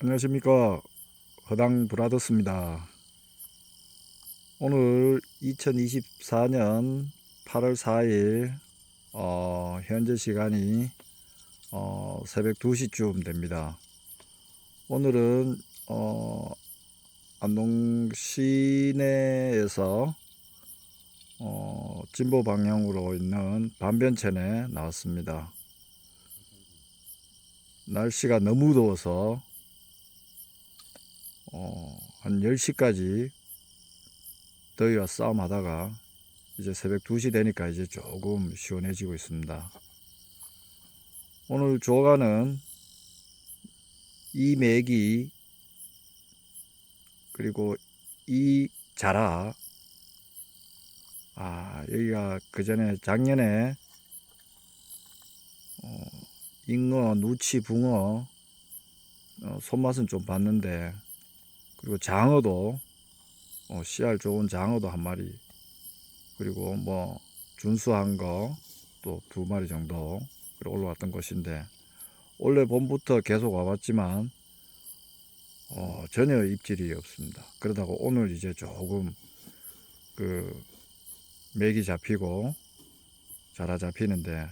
안녕하십니까. 허당 브라더스입니다. 오늘 2024년 8월 4일 어, 현재 시간이 어, 새벽 2시쯤 됩니다. 오늘은 어, 안동 시내에서 어, 진보 방향으로 있는 반변천에 나왔습니다. 날씨가 너무 더워서 어, 한 10시까지 더위와 싸움하다가 이제 새벽 2시 되니까 이제 조금 시원해지고 있습니다. 오늘 조가는 이 맥이 그리고 이 자라 아 여기가 그 전에 작년에 어, 잉어, 누치, 붕어 어, 손맛은 좀 봤는데 그리고 장어도 어, 씨알 좋은 장어도 한 마리 그리고 뭐 준수한 거 또 두 마리 정도 올라왔던 것인데 원래 봄부터 계속 와봤지만 어, 전혀 입질이 없습니다. 그러다가 오늘 이제 조금 그 맥이 잡히고 자라 잡히는데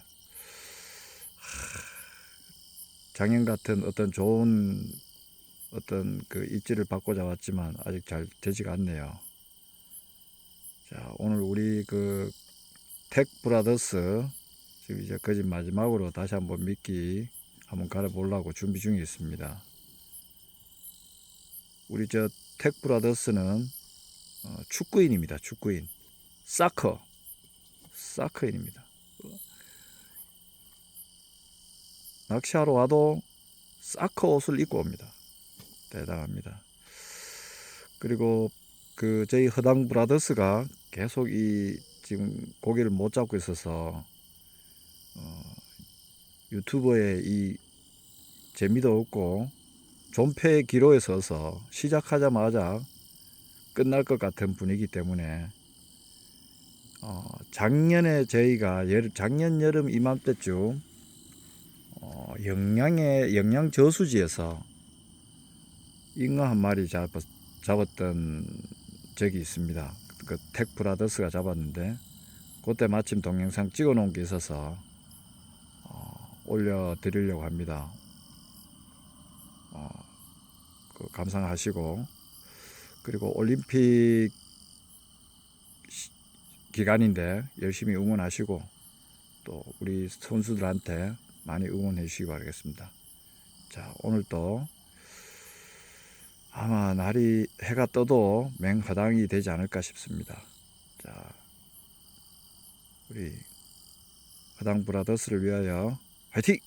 작년 같은 어떤 좋은 어떤 그 입지를 왔지만 아직 잘 되지가 않네요. 자, 오늘 우리 그텍 브라더스 지금 이제 거짓 마지막으로 다시 한번 미끼 한번 갈아 보려고 준비 중에 있습니다. 우리 저텍 브라더스는 어, 축구인입니다. 축구인. 사커. 사커인입니다. 낚시하러 와도 사커 옷을 입고 옵니다. 대단합니다. 그리고 그 저희 허당 브라더스가 계속 이 지금 고기를 못 잡고 있어서 어, 유튜버에 이 재미도 없고 존폐 기로에 서서 시작하자마자 끝날 것 같은 분위기 때문에 어, 작년에 저희가 여, 작년 여름 이맘때쯤 어, 영양의 영양 저수지에서 잉어 한 마리 잡았, 잡았던 적이 있습니다. 그 텍브라더스가 잡았는데 그때 마침 동영상 찍어 놓은 게 있어서 어, 올려 드리려고 합니다. 어, 그 감상하시고 그리고 올림픽 시- 기간인데 열심히 응원하시고 또 우리 선수들한테 많이 응원해 주시기 바라겠습니다. 자 오늘 또 아마 날이 해가 떠도 맹화당이 되지 않을까 싶습니다. 자, 우리 화당 브라더스를 위하여 화이팅!